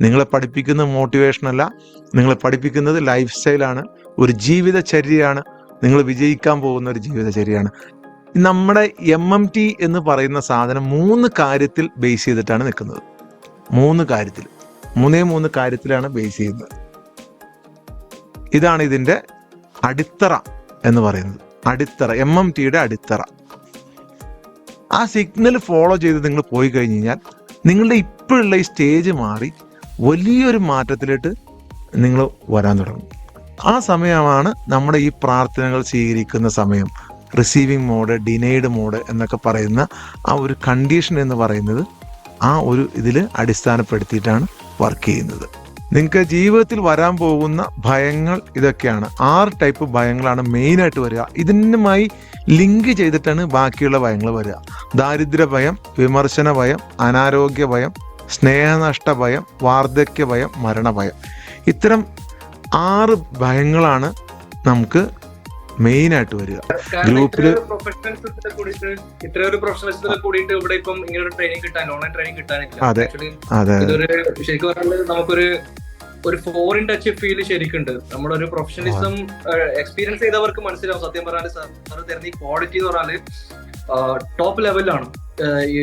നിങ്ങളെ പഠിപ്പിക്കുന്ന മോട്ടിവേഷൻ അല്ല നിങ്ങളെ പഠിപ്പിക്കുന്നത് ലൈഫ് സ്റ്റൈലാണ് ഒരു ജീവിതചര്യയാണ് നിങ്ങൾ വിജയിക്കാൻ പോകുന്ന ഒരു ജീവിതചര്യയാണ്. നമ്മുടെ എം എം ടി എന്ന് പറയുന്ന സാധനം മൂന്ന് കാര്യത്തിൽ ബേസ് ചെയ്തിട്ടാണ് നിൽക്കുന്നത്. മൂന്ന് കാര്യത്തിൽ മൂന്നേ മൂന്ന് കാര്യത്തിലാണ് ബേസ് ചെയ്യുന്നത്. ഇതാണ് ഇതിന്റെ അടിത്തറ എന്ന് പറയുന്നത്. അടിത്തറ എം എം ടിയുടെ അടിത്തറ. ആ സിഗ്നൽ ഫോളോ ചെയ്ത് നിങ്ങൾ പോയി കഴിഞ്ഞ് കഴിഞ്ഞാൽ നിങ്ങളുടെ ഇപ്പോഴുള്ള ഈ സ്റ്റേജ് മാറി വലിയൊരു മാറ്റത്തിലോട്ട് നിങ്ങൾ വരാൻ തുടങ്ങും. ആ സമയമാണ് നമ്മുടെ ഈ പ്രാർത്ഥനകൾ സ്വീകരിക്കുന്ന സമയം. റിസീവിങ് മോഡ് ഡിനൈഡ് മോഡ് എന്നൊക്കെ പറയുന്ന ആ ഒരു കണ്ടീഷൻ എന്ന് പറയുന്നത് ആ ഒരു ഇതിൽ അടിസ്ഥാനപ്പെടുത്തിയിട്ടാണ് വർക്ക് ചെയ്യുന്നത്. നിങ്ങൾക്ക് ജീവിതത്തിൽ വരാൻ പോകുന്ന ഭയങ്ങൾ ഇതൊക്കെയാണ്. ആറ് ടൈപ്പ് ഭയങ്ങളാണ് മെയിനായിട്ട് വരിക. ഇതിനുമായി ലിങ്ക് ചെയ്തിട്ടാണ് ബാക്കിയുള്ള ഭയങ്ങൾ വരിക. ദാരിദ്ര്യ ഭയം വിമർശന ഭയം അനാരോഗ്യ ഭയം സ്നേഹനഷ്ട ഭയം വാർദ്ധക്യ ഭയം മരണഭയം. ഇത്തരം ആറ് ഭയങ്ങളാണ് നമുക്ക് മെയിനായിട്ട് വരിക. ഗ്രൂപ്പിൽ അതെ. അതെ. പറഞ്ഞാൽ നമുക്കൊരു ഒരു ഫോറിൻ ടച്ച് ഫീൽ ശരിക്കുണ്ട്. നമ്മുടെ ഒരു പ്രൊഫഷണലിസം എക്സ്പീരിയൻസ് ചെയ്തവർക്ക് മനസ്സിലാവും. സത്യം പറഞ്ഞാൽ സാർ തരുന്ന ഈ ക്വാളിറ്റി എന്ന് പറഞ്ഞാൽ ടോപ്പ് ലെവലിലാണ് ഈ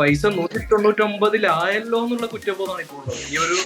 പൈസ നൂറ്റി തൊണ്ണൂറ്റി ഒമ്പതിലായല്ലോ എന്നുള്ള കുറ്റബോധമാണ് ഇപ്പോൾ ഉള്ളത്. ഈ ഒരു